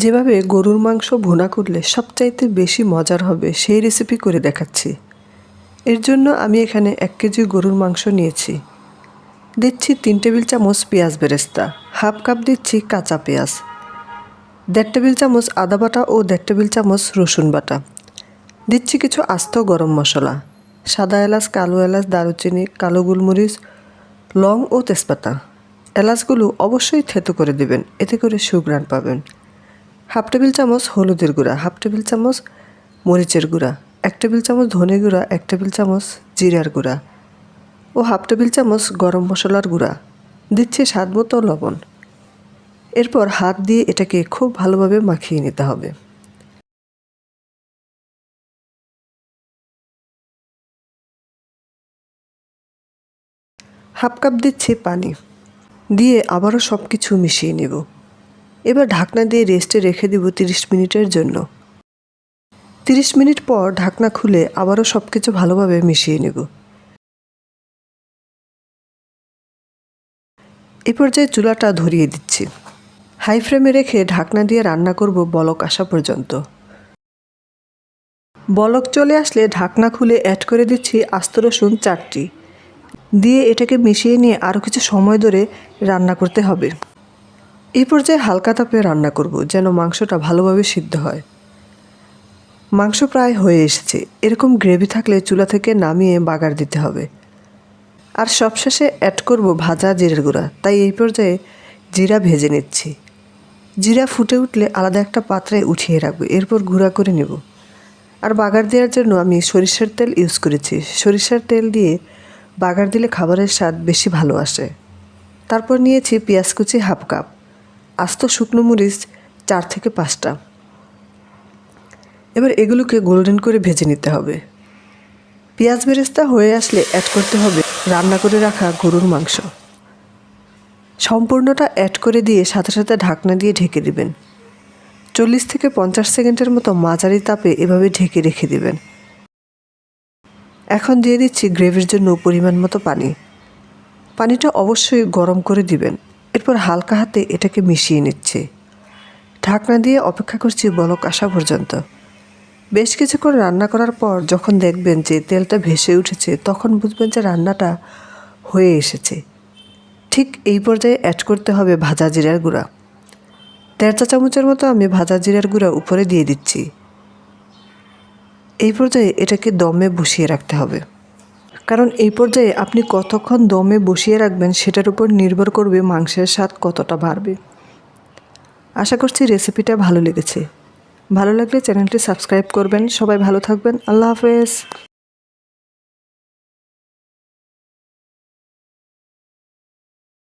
যেভাবে গরুর মাংস ভুনা করলে সবচাইতে বেশি মজার হবে, সেই রেসিপি করে দেখাচ্ছি। এর জন্য আমি এখানে এক কেজি গরুর মাংস নিয়েছি। দিচ্ছি তিন টেবিল চামচ পেঁয়াজ বেরেস্তা, হাফ কাপ দিচ্ছি কাঁচা পেঁয়াজ, দেড় টেবিল চামচ আদা বাটা ও দেড় টেবিল চামচ রসুন বাটা। দিচ্ছি কিছু আস্ত গরম মশলা, সাদা এলাচ, কালো এলাচ, দারুচিনি, কালো গোলমরিচ, লং ও তেজপাতা। এলাচগুলো অবশ্যই থেতো করে দেবেন, এতে করে সুঘ্রাণ পাবেন। হাফ টেবিল চামচ হলুদের গুঁড়া, হাফ টেবিল চামচ মরিচের গুঁড়া, এক টেবিল চামচ ধনে গুঁড়া, এক টেবিল চামচ জিরার গুঁড়া ও হাফ টেবিল চামচ গরম মশলার গুঁড়া। দিচ্ছে স্বাদ মতো লবণ। এরপর হাত দিয়ে এটাকে খুব ভালোভাবে মাখিয়ে নিতে হবে। হাফ কাপ দিচ্ছি পানি। দিয়ে আবারও সব কিছু মিশিয়ে নেব। এবার ঢাকনা দিয়ে রেস্টে রেখে দিব তিরিশ মিনিটের জন্য। তিরিশ মিনিট পর ঢাকনা খুলে আবারও সব কিছু ভালোভাবে মিশিয়ে নেব। এ পর্যায়ে চুলাটা ধরিয়ে দিচ্ছি। হাই ফ্লেমে রেখে ঢাকনা দিয়ে রান্না করব বলক আসা পর্যন্ত। বলক চলে আসলে ঢাকনা খুলে অ্যাড করে দিচ্ছি আস্ত রসুন চারটি। দিয়ে এটাকে মিশিয়ে নিয়ে আরও কিছু সময় ধরে রান্না করতে হবে। এই পর্যায়ে হালকা তাপে রান্না করব যেন মাংসটা ভালোভাবে সিদ্ধ হয়। মাংস প্রায় হয়ে এসেছে। এরকম গ্রেভি থাকলে চুলা থেকে নামিয়ে বাগার দিতে হবে। আর সবশেষে অ্যাড করব ভাজা জিরের গুঁড়া। তাই এই পর্যায়ে জিরা ভেজে নিচ্ছি। জিরা ফুটে উঠলে আলাদা একটা পাত্রে উঠিয়ে রাখব। এরপর গুঁড়া করে নেব। আর বাগার দেওয়ার জন্য আমি সরিষার তেল ইউজ করেছি। সরিষার তেল দিয়ে বাগার দিলে খাবারের স্বাদ বেশি ভালো আসে। তারপর নিয়েছি পেঁয়াজ কুচি হাফ কাপ। আস্ত শুকনো মরিচ চার থেকে পাঁচটা। এবার এগুলোকে গোল্ডেন করে ভেজে নিতে হবে। পেঁয়াজ বেরেস্তা হয়ে আসলে অ্যাড করতে হবে রান্না করে রাখা গরুর মাংস। সম্পূর্ণটা অ্যাড করে দিয়ে সাথে সাথে ঢাকনা দিয়ে ঢেকে দিবেন। চল্লিশ থেকে পঞ্চাশ সেকেন্ডের মতো মাঝারি তাপে এভাবে ঢেকে রেখে দিবেন। এখন দিয়ে দিচ্ছি গ্রেভির জন্য পরিমাণ মতো পানি। পানিটা অবশ্যই গরম করে দিবেন। এরপর হালকা হাতে এটাকে মিশিয়ে নিচ্ছে। ঢাকনা দিয়ে অপেক্ষা করছি বলক আসা পর্যন্ত। বেশ কিছুক্ষণ রান্না করার পর যখন দেখবেন যে তেলটা ভেসে উঠেছে, তখন বুঝবেন যে রান্নাটা হয়ে এসেছে। ঠিক এই পর্যায়ে অ্যাড করতে হবে ভাজা জিরার গুঁড়া। দেড় চা চামচের মতো আমি ভাজা জিরার গুঁড়া উপরে দিয়ে দিচ্ছি। এই পর্যায়ে এটাকে দমে বসিয়ে রাখতে হবে। কারণ এই পর্যায়ে আপনি কতক্ষণ দমে বসিয়ে রাখবেন সেটার উপর নির্ভর করবে মাংসের স্বাদ কতটা বাড়বে। আশা করছি রেসিপিটা ভালো লেগেছে। ভালো লাগলে চ্যানেলটি সাবস্ক্রাইব করবেন। সবাই ভালো থাকবেন। আল্লাহ হাফেজ।